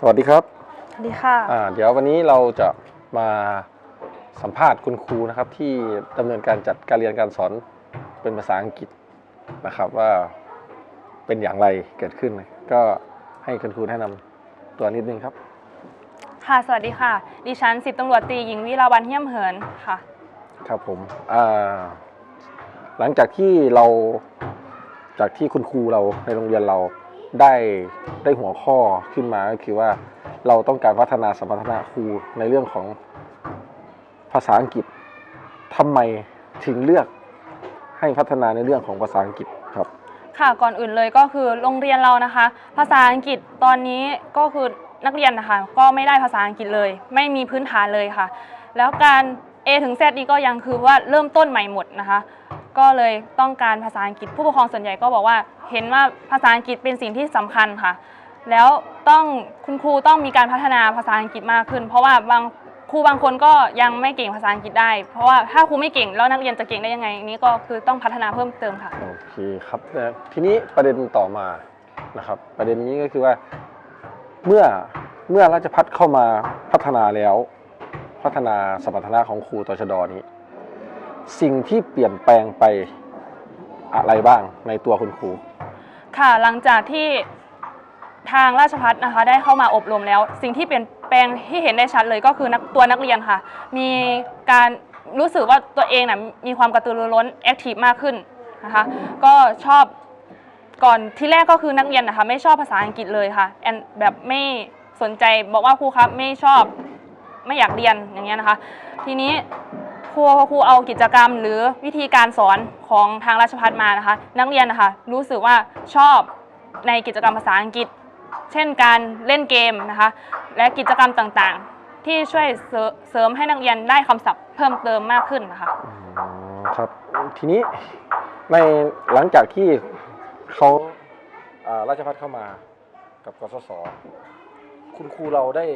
สวัสดีครับสวัสดีค่ะอ่าเดี๋ยววันนี้เราจะมาสัมภาษณ์คุณครูนะครับ ที่ดำเนินการจัดการเรียนการสอนเป็นภาษาอังกฤษนะครับว่าเป็นอย่างไรเกิดขึ้น ก็ให้คุณครูแนะนำตัวนิดนึงครับ ค่ะสวัสดีค่ะ ดิฉันสิบตำรวจตรีหญิงวิลาวันเฮียมเหินค่ะ ครับผมอ่าหลังจากที่เราจากที่คุณครูเราในโรงเรียนเรา ได้ได้หัวข้อขึ้นมาก็คือว่าเราต้องการพัฒนาสมรรถนะครูในเรื่องของภาษาอังกฤษทำไมถึงเลือกให้พัฒนาในเรื่องของภาษาอังกฤษครับ ค่ะก่อนอื่นเลยก็คือโรงเรียนเรานะคะ ภาษาอังกฤษตอนนี้ก็คือนักเรียนนะคะก็ไม่ได้ภาษาอังกฤษเลย ไม่มีพื้นฐานเลยค่ะ แล้วการ A ถึง Z นี้ก็ยังคือว่าเริ่มต้นใหม่หมดนะคะ ก็เลยต้องการภาษาอังกฤษผู้ปกครองส่วนใหญ่ก็บอกว่า เห็นว่าภาษาอังกฤษเป็นสิ่งที่สำคัญค่ะ แล้วต้องคุณครูต้องมีการพัฒนาภาษาอังกฤษมากขึ้น เพราะว่าบางครูบางคนก็ยังไม่เก่งภาษาอังกฤษได้ เพราะว่าถ้าครูไม่เก่งแล้วนักเรียนจะเก่งได้ยังไงนนี้ก็คือต้องพัฒนาเพิ่มเติมค่ะ โอเคครับนะทีนี้ประเด็นต่อมานะครับประเด็นนี้ก็คือว่าเมื่อเมื่อราชพัฒเข้ามาพัฒนาแล้ว พัฒนาสมรรถนะของครูตชดนี้ สิ่งที่เปลี่ยนแปลงไปอะไรบ้างในตัวคุณครู ค่ะหลังจากที่ทางราชพัฒนะคะได้เข้ามาอบรมแล้ว สิ่งที่เปลี่ยนแปลงที่เห็นได้ชัดเลยก็คือนักตัวนักเรียนค่ะ มีการรู้สึกว่าตัวเองนะมีความกระตือรือร้นแอคทีฟมากขึ้นนะคะก็ชอบก่อนที่แรกก็คือนักเรียนนะคะไม่ชอบภาษาอังกฤษเลยค่ะแอนแบบไม่สนใจบอกว่าครูครับไม่ชอบไม่อยากเรียนอย่างเงี้ยนะคะ ทีนี้ รูพอครูเอากิจกรรม หรือวิธีการสอนของทางราชพัฒมานะคะ นักเรียนนะคะรู้สึกว่าชอบในกิจกรรมภาษาอังกฤษ เช่นการเล่นเกมนะคะ และกิจกรรมต่างๆ ที่ช่วยเสริมให้นักเรียนได้คำศัพท์เพิ่มเติมมากขึ้นนะคะครับทีนี้ในหลังจากที่เขาอ่าราชพัฒเข้ามากับกสศคุณครูเราได้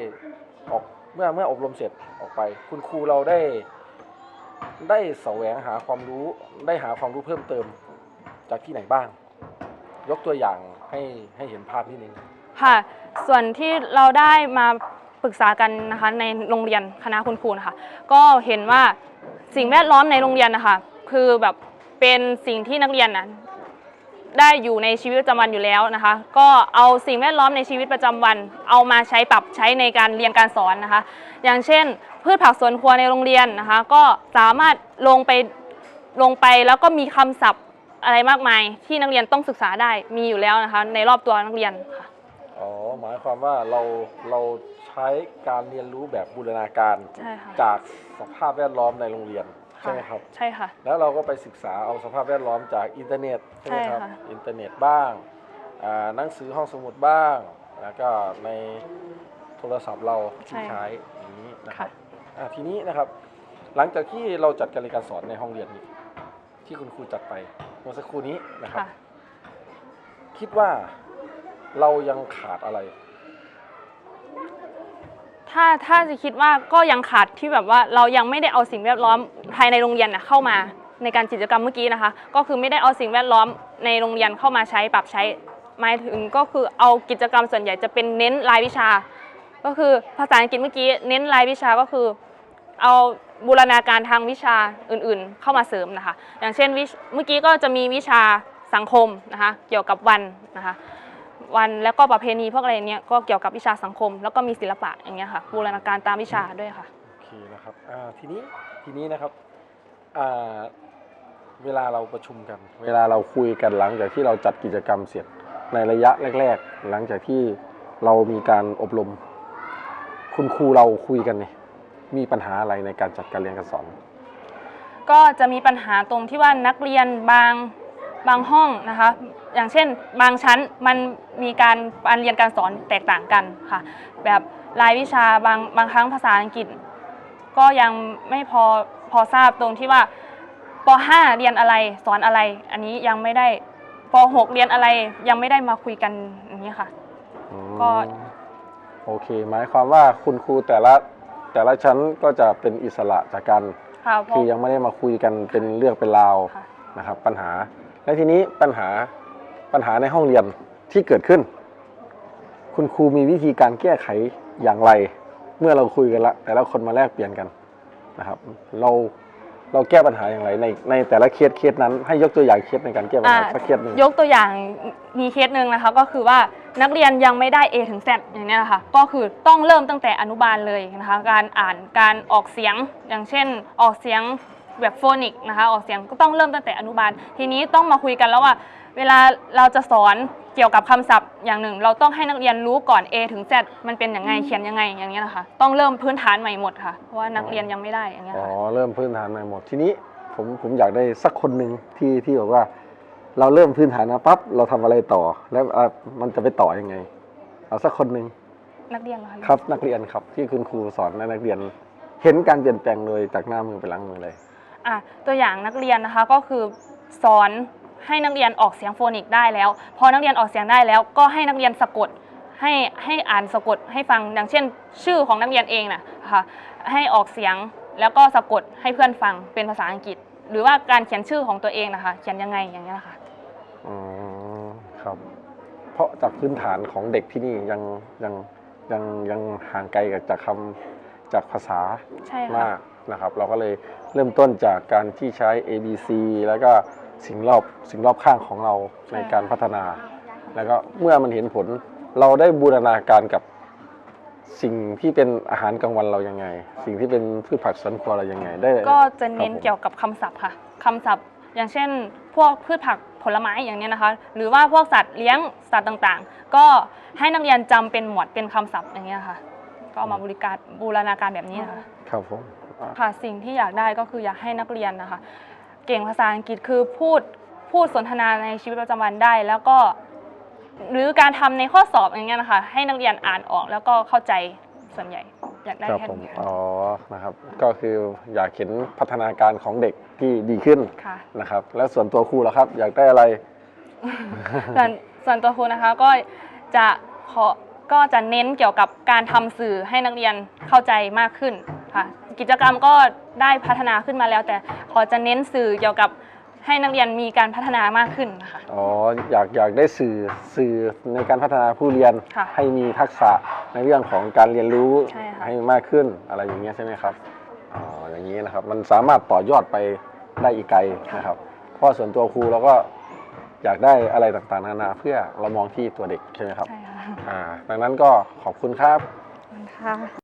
ออกเมื่อเมื่ออบรมเสร็จออกไป คุณครูเราได้ ได้แสวงหาความรู้ได้หาความรู้เพิ่มเติมจากที่ไหนบ้าง ยกตัวอย่างให้ให้เห็นภาพนิดนึงค่ะ ส่วนที่เราได้มาปรึกษากันนะคะในโรงเรียนคณะคุณครูนะคะก็เห็นว่าสิ่งแวดล้อมในโรงเรียนนะคะคือแบบเป็นสิ่งที่นักเรียนนะ ได้อยู่ในชีวิตประจำวันอยู่แล้วนะคะ ก็เอาสิ่งแวดล้อมในชีวิตประจำวัน เอามาใช้ปรับใช้ในการเรียนการสอนนะคะ อย่างเช่น พืชผักสวนครัวในโรงเรียนนะคะ ก็สามารถลงไปลงไปแล้วก็มีคำศัพท์อะไรมากมายที่นักเรียนต้องศึกษาได้มีอยู่แล้วนะคะ ในรอบตัวนักเรียนค่ะอ๋อหมายความว่าเราเราใช้การเรียนรู้แบบบูรณาการใช่ค่ะจากสภาพแวดล้อมในโรงเรียน ใช่ไหมครับ ใช่ค่ะ แล้วเราก็ไปศึกษาเอาสภาพแวดล้อมจากอินเทอร์เน็ตใช่ไหมครับ ใช่ค่ะ อินเทอร์เน็ตบ้างอ่าหนังสือห้องสมุดบ้าง แล้วก็ในโทรศัพท์เราที่ใช้อย่างนี้นะครัค่ะ บอ่าทีนี้นะครับ หลังจากที่เราจัดการเรียนการสอนในห้องเรียนนี้ ที่คุณครูจัดไปเมื่อสักครู่นี้นะครับ ค่ะ คิดว่าเรายังขาดอะไร ถ้าถ้าจะคิดว่าก็ยังขาดที่แบบว่าเรายังไม่ได้เอาสิ่งแวดล้อมภายในโรงเรียนเข้ามาในการกิจกรรมเมื่อกี้นะคะ ก็คือไม่ได้เอาสิ่งแวดล้อมในโรงเรียนเข้ามาใช้ปรับใช้หมายถึงก็คือเอากิจกรรมส่วนใหญ่จะเป็นเน้นรายวิชา ก็คือภาษาอังกฤษเมื่อกี้เน้นรายวิชาก็คือ เอาบูรณาการทางวิชาอื่นๆ เข้ามาเสริมนะคะ อย่างเช่นเมื่อกี้ก็จะมีวิชาสังคมนะคะเกี่ยวกับวันนะคะ วันแล้วก็ประเพณีพวกอะไรเนี้ยก็เกี่ยวกับวิชาสังคม แล้วก็มีศิลปะอย่างเงี้ยค่ะบูรณาการตามวิชาด้วยค่ะโอเคนะครับอ่าทีนี้ทีนี้นะครับอ่าเวลาเราประชุมกัน เวลาเราคุยกันหลังจากที่เราจัดกิจกรรมเสร็จในระยะแรก ๆ หลังจากที่เรามีการอบรม คุณครูเราคุยกันเนี่ยมีปัญหาอะไรในการจัดการเรียนการสอน ก็จะมีปัญหาตรงที่ว่านักเรียนบาง บางห้องนะคะ อย่างเช่นบางชั้นมันมีการการเรียนการสอนแตกต่างกันค่ะ แบบรายวิชาบางบางครั้งภาษาอังกฤษ ก็ยังไม่พอพอทราบตรงที่ว่าป .5 เรียนอะไรสอนอะไร อันนี้ยังไม่ได้ป .6 เรียนอะไรยังไม่ได้มาคุยกันอย่างนี้ยค่ะ ก็ โอเค หมายความว่าคุณครูแต่ละแต่ละชั้นก็จะเป็นอิสระจากกัน ค่ะเพราะคือยังไม่ได้มาคุยกันเป็นเรื่องเป็นราวค่ะ นะครับปัญหา และทีนี้ปัญหาปัญหาในห้องเรียนที่เกิดขึ้นคุณคุณครูมีวิธีการแก้ไขอย่างไร เมื่อเราคุยกันละแต่ละคนมาแลกเปลี่ยนกันนะครับ เราเราแก้ปัญหาอย่างไรในในแต่ละเคสเคสนั้นให้ยกตัวอย่างเคสในการแก้ปัญหาอ่า สักเคสหนึ่ง ยกตัวอย่างมีเคสหนึ่งนะคะ ก็คือว่านักเรียนยังไม่ได้ A ถึง Z อย่างเนี้ยนะคะก็คือต้องเริ่มตั้งแต่อนุบาลเลยนะคะ การอ่านการออกเสียงอย่างเช่น ออกเสียง แบบโฟนิกนะคะออกเสียงก็ต้องเริ่มตั้งแต่อนุบาล ทีนี้ต้องมาคุยกันแล้วว่า เวลาเราจะสอนเกี่ยวกับคำศัพท์อย่างหนึ่ง เราต้องให้นักเรียนรู้ก่อน A ถึง Z มันเป็นยังไงเขียนยังไงอย่างเงี้ยนะคะต้องเริ่มพื้นฐานใหม่หมดค่ะเพราะว่านักเรียนยังไม่ได้อย่างเงี้ยอ๋อค่ะเริ่มพื้นฐานใหม่หมดทีนี้ผมผมอยากได้สักคนหนึ่งที่ที่บอกว่า เราเริ่มพื้นฐานมาปั๊บเราทำอะไรต่อ แล้วอะมันจะไปต่อยังไง เอาสักคนหนึ่ง นักเรียนเหรอคะครับนักเรียนครับที่คุณครูสอนให้นักเรียน เห็นการเปลี่ยนแปลงโดยจากหน้ามือไปหลังมือเลย อะตัวอย่างนักเรียนนะคะก็คือสอนให้นักเรียนออกเสียงโฟนิกได้แล้ว พอนักเรียนออกเสียงได้แล้ว ก็ให้นักเรียนสะกดให้ให้อ่านสะกดให้ฟังอย่างเช่น ชื่อของนักเรียนเองนะค่ะให้ออกเสียงแล้วก็สะกดให้เพื่อนฟังเป็นภาษาอังกฤษ หรือว่าการเขียนชื่อของตัวเองนะคะ เขียนยังไงอย่างเงี้ยนะคะอ๋อครับ เพราะจากพื้นฐานของเด็กที่นี่ยังยังยังยังห่างไกลกับจากคำจากภาษาใช่ค่ะ มาก นะครับ เราก็เลยเริ่มต้นจากการที่ใช้ A B C แล้วก็สิ่งรอบสิ่งรอบข้างของเราในการพัฒนา แล้วก็เมื่อมันเห็นผลเราได้บูรณาการกับสิ่งที่เป็นอาหารกลางวันเรายังไง สิ่งที่เป็นพืชผักสวนครัวเรายังไงได้ ก็จะเน้นครับผมเกี่ยวกับคำศัพท์ค่ะคำศัพท์ อย่างเช่น พวกพืชผักผลไม้อย่างเนี้ยนะคะ หรือว่าพวกสัตว์เลี้ยงสัตว์ต่างๆ ก็ให้นักเรียนจำเป็นหมวดเป็นคำศัพท์อย่างเงี้ยค่ะ ก็เอามาบริการบูรณาการแบบนี้นะคะ ครับผมอะ ค่ะสิ่งที่อยากได้ก็คืออยากให้นักเรียนนะคะ เก่งภาษาอังกฤษคือพูดพูดสนทนาในชีวิตประจำวันได้ แล้วก็ หรือการทำในข้อสอบอย่างเงี้ยนะคะให้นักเรียนอ่านออกแล้วก็เข้าใจส่วนใหญ่อยากได้ครับแค่ผมนี้อ๋อนะครับ ก็คืออยากเห็นพัฒนาการของเด็กที่ดีขึ้นค่ะ นะครับ แล้วส่วนตัวครูล่ะครับ อยากได้อะไร ส่วนส่วนตัวครูนะคะก็จะขอก็จะเน้นเกี่ยวกับการทำสื่อให้นักเรียนเข้าใจมากขึ้น ค่ะกิจกรรมก็ได้พัฒนาขึ้นมาแล้ว แต่ขอจะเน้นสื่อเกี่ยวกับให้นักเรียนมีการพัฒนามากขึ้นนะคะ อ๋ออยากอยากได้สื่อสื่อในการพัฒนาผู้เรียนค่ะให้มีทักษะในเรื่องของการเรียนรู้ใช่ค่ะ ให้มากขึ้นอะไรอย่างเงี้ยใช่ไหมครับอ๋ออย่างนี้นะครับมันสามารถต่อยอดไปได้อีกไกลนะครับเพราะส่วนตัวครูเราก็อยากได้อะไรต่างๆนานาเพื่อเรามองที่ตัวเด็กใช่ไหมครับใช่ค่ะอ่าดังนั้นก็ขอบคุณครับ ขอบคุณค่ะ